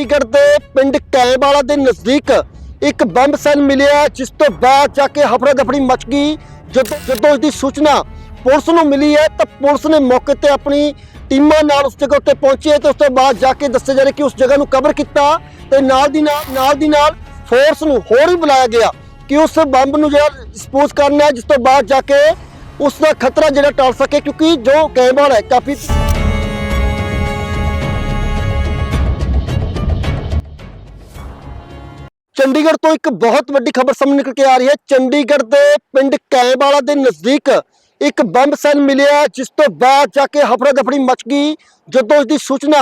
ਚੰਡੀਗੜ੍ਹ ਦੇ ਪਿੰਡ ਕੈਂਵਾਲਾ ਦੇ ਨਜ਼ਦੀਕ ਇੱਕ ਬੰਬ ਸੈੱਲ ਮਿਲਿਆ, ਜਿਸ ਤੋਂ ਬਾਅਦ ਜਾ ਕੇ ਹਫੜਾ ਦਫੜੀ ਮਚ ਗਈ। ਜਦੋਂ ਜਦੋਂ ਇਸ ਦੀ ਸੂਚਨਾ ਪੁਲਿਸ ਨੂੰ ਮਿਲੀ ਹੈ, ਤਾਂ ਪੁਲਿਸ ਨੇ ਮੌਕੇ ਤੇ ਆਪਣੀ ਟੀਮਾਂ ਨਾਲ ਉਸ ਜਗ੍ਹਾ ਉੱਤੇ ਪਹੁੰਚੇ ਤੇ ਉਸ ਤੋਂ ਬਾਅਦ ਜਾ ਕੇ ਦੱਸਿਆ ਜਾ ਰਿਹਾ ਕਿ ਉਸ ਜਗ੍ਹਾ ਨੂੰ ਕਵਰ ਕੀਤਾ ਤੇ ਨਾਲ ਦੀ ਨਾਲ ਨਾਲ ਦੀ ਨਾਲ ਫੋਰਸ ਨੂੰ ਹੋਰ ਵੀ ਬੁਲਾਇਆ ਗਿਆ ਕਿ ਉਸ ਬੰਬ ਨੂੰ ਜਿਹੜਾ ਡਿਸਪੋਜ਼ ਕਰਨਾ ਹੈ, ਜਿਸ ਤੋਂ ਬਾਅਦ ਜਾ ਕੇ ਉਸ ਦਾ ਖਤਰਾ ਜਿਹੜਾ ਟਾਲ ਸਕੇ, ਕਿਉਂਕਿ ਜੋ ਕੈਂਵਾਲਾ ਹੈ, ਕਾਫੀ ਚੰਡੀਗੜ੍ਹ ਤੋਂ ਇੱਕ ਬਹੁਤ ਵੱਡੀ ਖਬਰ ਸਾਹਮਣੇ ਨਿਕਲ ਕੇ ਆ ਰਹੀ ਹੈ। ਚੰਡੀਗੜ੍ਹ ਦੇ ਪਿੰਡ ਕੈਂਵਾਲਾ ਦੇ ਨਜ਼ਦੀਕ ਇੱਕ ਬੰਬ ਸੈੱਲ ਮਿਲਿਆ, ਜਿਸ ਤੋਂ ਬਾਅਦ ਜਾ ਕੇ ਹਫੜਾ ਦਫੜੀ ਮਚ ਗਈ। ਜਦੋਂ ਇਸ ਦੀ ਸੂਚਨਾ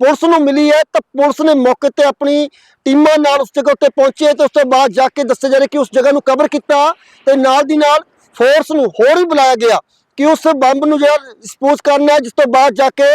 ਪੁਲਿਸ ਨੂੰ ਮਿਲੀ ਹੈ, ਤਾਂ ਪੁਲਿਸ ਨੇ ਮੌਕੇ ਤੇ ਆਪਣੀ ਟੀਮਾਂ ਨਾਲ ਉਸ ਜਗ੍ਹਾ ਉੱਤੇ ਪਹੁੰਚੇ ਤੇ ਉਸ ਤੋਂ ਬਾਅਦ ਜਾ ਕੇ ਦੱਸਿਆ ਜਾ ਰਿਹਾ ਕਿ ਉਸ ਜਗ੍ਹਾ ਨੂੰ ਕਵਰ ਕੀਤਾ ਤੇ ਨਾਲ ਦੀ ਨਾਲ ਫੋਰਸ ਨੂੰ ਹੋਰ ਵੀ ਬੁਲਾਇਆ ਗਿਆ ਕਿ ਉਸ ਬੰਬ ਨੂੰ ਜਿਹੜਾ ਡਿਸਪੋਜ਼ ਕਰਨਾ ਹੈ, ਜਿਸ ਤੋਂ ਬਾਅਦ ਜਾ ਕੇ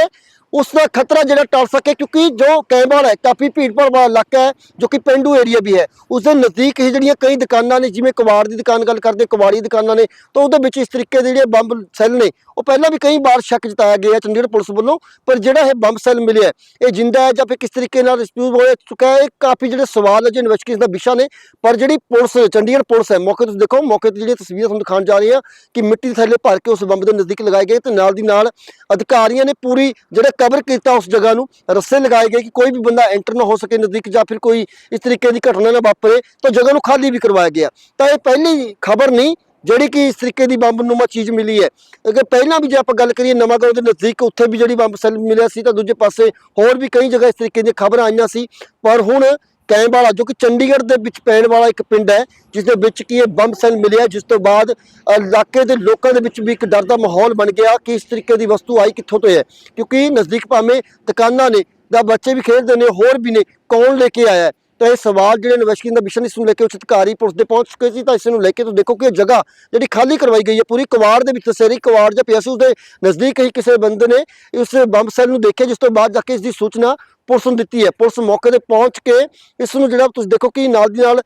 ਉਸ ਦਾ ਖਤਰਾ ਜਿਹੜਾ ਟਲ ਸਕੇ, ਕਿਉਂਕਿ ਜੋ ਕੈਂਵਾਲ ਹੈ, ਕਾਫੀ ਭੀੜ ਭਾੜ ਵਾਲਾ ਇਲਾਕਾ ਹੈ, ਜੋ ਕਿ ਪਿੰਡੂ ਏਰੀਆ ਵੀ ਹੈ, ਉਸ ਦੇ ਨਜ਼ਦੀਕ ਹੀ ਜਿਹੜੀਆਂ ਕਈ ਦੁਕਾਨਾਂ ਨੇ, ਜਿਵੇਂ ਕਬਾੜ ਦੀ ਦੁਕਾਨ ਗੱਲ ਕਰਦੇ ਕਬਾੜੀ ਦੁਕਾਨਾਂ ਨੇ, ਤਾਂ ਉਹਦੇ ਵਿੱਚ ਇਸ ਤਰੀਕੇ ਦੇ ਜਿਹੜੇ ਬੰਬ ਸੈੱਲ ਨੇ, ਉਹ ਪਹਿਲਾਂ ਵੀ ਕਈ ਵਾਰ ਸ਼ੱਕ ਜਤਾਇਆ ਗਿਆ ਚੰਡੀਗੜ੍ਹ ਪੁਲਿਸ ਵੱਲੋਂ, ਪਰ ਜਿਹੜਾ ਇਹ ਬੰਬ ਸੈੱਲ ਮਿਲਿਆ ਇਹ ਜਿੰਦਾ ਹੈ ਜਾਂ ਫਿਰ ਕਿਸ ਤਰੀਕੇ ਨਾਲ ਰਿਸਪਿਊਜ਼ ਹੋ ਚੁੱਕਾ ਹੈ, ਇਹ ਕਾਫੀ ਜਿਹੜੇ ਸਵਾਲ ਹੈ, ਜੋ ਇਨਵੈਸਟੀਗੇਸ਼ਨ ਦਾ ਵਿਸ਼ਾ ਨੇ, ਪਰ ਜਿਹੜੀ ਪੁਲਿਸ, ਚੰਡੀਗੜ੍ਹ ਪੁਲਿਸ ਹੈ, ਮੌਕੇ ਤੁਸੀਂ ਦੇਖੋ, ਮੌਕੇ ਤੇ ਜਿਹੜੀਆਂ ਤਸਵੀਰਾਂ ਤੁਹਾਨੂੰ ਦਿਖਾਉਣ ਜਾ ਰਹੇ ਹਾਂ ਕਿ ਮਿੱਟੀ ਦੇ ਥੱਲੇ ਭਰ ਕੇ ਉਸ ਬੰਬ ਦੇ ਨਜ਼ਦੀਕ ਲਗਾਏ ਗਏ, ਤੇ ਨਾਲ ਦੀ ਨਾਲ ਅਧਿਕਾਰੀਆਂ ਨੇ ਪੂਰੀ ਜਿਹੜੇ ਕਵਰ ਕੀਤਾ ਉਸ ਜਗ੍ਹਾ ਨੂੰ, ਰੱਸੇ ਲਗਾਏ ਗਏ ਕਿ ਕੋਈ ਵੀ ਬੰਦਾ ਐਂਟਰ ਨਾ ਹੋ ਸਕੇ ਨਜ਼ਦੀਕ ਜਾਂ ਫਿਰ ਕੋਈ ਇਸ ਤਰੀਕੇ ਦੀ ਘਟਨਾ ਨਾ ਵਾਪਰੇ, ਤਾਂ ਜਗ੍ਹਾ ਨੂੰ ਖਾਲੀ ਵੀ ਕਰਵਾਇਆ ਗਿਆ। ਤਾਂ ਇਹ ਪਹਿਲੀ ਖਬਰ ਨਹੀਂ, ਜਿਹੜੀ ਕਿ ਇਸ ਤਰੀਕੇ ਦੀ ਬੰਬ ਨੂਮਾ ਚੀਜ਼ ਮਿਲੀ ਹੈ। ਅਗਰ ਪਹਿਲਾਂ ਵੀ ਜੇ ਆਪਾਂ ਗੱਲ ਕਰੀਏ ਨਵਾਂਗੜ੍ਹ ਦੇ ਨਜ਼ਦੀਕ, ਉੱਥੇ ਵੀ ਜਿਹੜੀ ਬੰਬ ਸੈਲ ਮਿਲਿਆ ਸੀ, ਤਾਂ ਦੂਜੇ ਪਾਸੇ ਹੋਰ ਵੀ ਕਈ ਜਗ੍ਹਾ ਇਸ ਤਰੀਕੇ ਦੀਆਂ ਖਬਰਾਂ ਆਈਆਂ ਸੀ। ਪਰ ਹੁਣ ਕੈਂਵਾਲਾ ਜੋ ਕਿ ਚੰਡੀਗੜ੍ਹ ਦੇ ਵਿੱਚ ਪੈਣ ਵਾਲਾ ਇੱਕ ਪਿੰਡ ਹੈ, ਜਿਸ ਦੇ ਵਿੱਚ ਕੀ ਇਹ ਬੰਬ ਸੈੱਲ ਮਿਲਿਆ, ਜਿਸ ਤੋਂ ਬਾਅਦ ਇਲਾਕੇ ਦੇ ਲੋਕਾਂ ਦੇ ਵਿੱਚ ਵੀ ਇੱਕ ਡਰ ਦਾ ਮਾਹੌਲ ਬਣ ਗਿਆ ਕਿ ਇਸ ਤਰੀਕੇ ਦੀ ਵਸਤੂ ਆਈ ਕਿੱਥੋਂ ਤੋਂ ਹੈ। ਕਿਉਂਕਿ ਨਜ਼ਦੀਕ ਭਾਵੇਂ ਦੁਕਾਨਾਂ ਨੇ ਦਾ ਬੱਚੇ ਵੀ ਖੇਡਦੇ ਨੇ, ਹੋਰ ਵੀ ਨੇ, ਕੌਣ ਲੈ ਕੇ ਆਇਆ ਤਾਂ ਇਹ ਸਵਾਲ ਜਿਹੜੇ ਇਨਵੈਸਟੀਗੇਸ਼ਨ ਦਾ ਮਿਸ਼ਨ ਇਸ ਨੂੰ ਲੈ ਕੇ ਉੱਚ ਅਧਿਕਾਰੀ ਪੁਲਿਸ ਦੇ ਪਹੁੰਚ ਚੁੱਕੇ ਸੀ, ਤਾਂ ਇਸ ਨੂੰ ਲੈ ਕੇ ਤੁਸੀਂ ਦੇਖੋ ਕਿ ਇਹ ਜਗ੍ਹਾ ਜਿਹੜੀ ਖਾਲੀ ਕਰਵਾਈ ਗਈ ਹੈ, ਪੂਰੀ ਕਵਾੜ ਦੇ ਵਿੱਚ, ਸੇਰੀ ਕਵਾੜ ਜਾਂ ਪਿਆ ਸੀ ਨਜ਼ਦੀਕ ਹੀ ਕਿਸੇ ਬੰਦੇ ਨੇ ਇਸ ਬੰਬ ਸੈੱਲ ਨੂੰ ਦੇਖਿਆ, ਜਿਸ ਤੋਂ ਬਾਅਦ ਜਾ ਕੇ ਇਸ ਦੀ ਸੂਚਨਾ ਪੁਲਿਸ ਨੂੰ ਦਿੱਤੀ ਹੈ। ਪੁਲਿਸ ਮੌਕੇ ਤੇ ਪਹੁੰਚ ਕੇ ਇਸ ਨੂੰ ਜਿਹੜਾ ਤੁਸੀਂ ਦੇਖੋ ਕਿ ਨਾਲ ਦੀ ਨਾਲ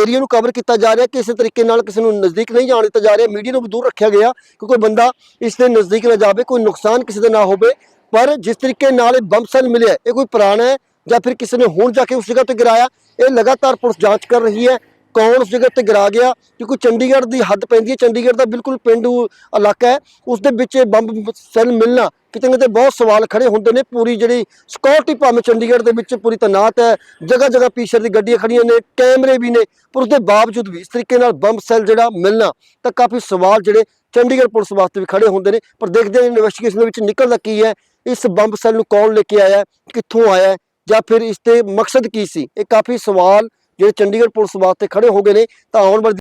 ਏਰੀਆ ਨੂੰ ਕਵਰ ਕੀਤਾ ਜਾ ਰਿਹਾ, ਕਿਸੇ ਤਰੀਕੇ ਨਾਲ ਕਿਸੇ ਨੂੰ ਨਜ਼ਦੀਕ ਨਹੀਂ ਜਾਣ ਦਿੱਤਾ ਜਾ ਰਿਹਾ, ਮੀਡੀਆ ਨੂੰ ਵੀ ਦੂਰ ਰੱਖਿਆ ਗਿਆ ਕਿ ਕੋਈ ਬੰਦਾ ਇਸ ਦੇ ਨਜ਼ਦੀਕ ਨਾ ਜਾਵੇ, ਕੋਈ ਨੁਕਸਾਨ ਕਿਸੇ ਦਾ ਨਾ ਹੋਵੇ, ਪਰ ਜਿਸ ਤਰੀਕੇ ਨਾਲ ਇਹ ਬੰਬ ਸੈੱਲ ਮਿਲਿਆ, ਇਹ ਕੋਈ ਪੁਰਾਣਾ ਹੈ ਜਾਂ ਫਿਰ ਕਿਸੇ ਨੇ ਹੁਣ ਜਾ ਕੇ ਉਸ ਜਗ੍ਹਾ ਤੇ ਗਿਰਾਇਆ, ਇਹ ਲਗਾਤਾਰ ਪੁਲਿਸ ਜਾਂਚ ਕਰ ਰਹੀ ਹੈ, ਕੌਣ ਉਸ ਜਗ੍ਹਾ ਤੇ ਗਿਰਾ ਗਿਆ, ਕਿਉਂਕਿ ਚੰਡੀਗੜ੍ਹ ਦੀ ਹੱਦ ਪੈਂਦੀ ਹੈ, ਚੰਡੀਗੜ੍ਹ ਦਾ ਬਿਲਕੁਲ ਪਿੰਡੂ ਇਲਾਕਾ ਹੈ, ਉਸ ਦੇ ਵਿੱਚ ਇਹ ਬੰਬ ਸੈੱਲ ਮਿਲਣਾ ਕਿਤੇ ਨਾ ਕਿਤੇ ਬਹੁਤ ਸਵਾਲ ਖੜੇ ਹੁੰਦੇ ਨੇ, ਪੂਰੀ ਜਿਹੜੀ ਸਿਕਿਉਰਿਟੀ ਭਾਵੇਂ ਚੰਡੀਗੜ੍ਹ ਦੇ ਵਿੱਚ ਪੂਰੀ ਤੈਨਾਤ ਹੈ ਜਗ੍ਹਾ ਜਗ੍ਹਾ ਪੀਛੇ ਦੀ ਗੱਡੀਆਂ ਖੜੀਆਂ ਨੇ, ਕੈਮਰੇ ਵੀ ਨੇ, ਪਰ ਉਸ ਦੇ ਬਾਵਜੂਦ ਵੀ ਇਸ ਤਰੀਕੇ ਨਾਲ ਬੰਬ ਸੈੱਲ ਜਿਹੜਾ ਮਿਲਣਾ, ਤਾਂ ਕਾਫੀ ਸਵਾਲ ਜਿਹੜੇ ਚੰਡੀਗੜ੍ਹ ਪੁਲਿਸ ਵਾਸਤੇ ਵੀ ਖੜੇ ਹੁੰਦੇ ਨੇ, ਪਰ ਦੇਖਦੇ ਹਾਂ ਇਨਵੈਸਟੀਗੇਸ਼ਨ ਦੇ ਵਿੱਚ ਨਿਕਲਦਾ ਕੀ ਹੈ, ਇਸ ਬੰਬ ਸੈੱਲ ਨੂੰ ਕੌਣ ਲੈ ਕੇ ਆਇਆ, ਕਿੱਥੋਂ ਆਇਆ ਜਾਂ ਫਿਰ ਇਸ ਤੇ ਮਕਸਦ ਕੀ ਸੀ? ਇਹ ਕਾਫੀ ਸਵਾਲ ਜਿਹੜੇ ਚੰਡੀਗੜ੍ਹ ਪੁਲਿਸ ਵਾਸਤੇ ਖੜੇ ਹੋ ਗਏ ਨੇ, ਤਾਂ ਆਉਣ ਵਾਲੇ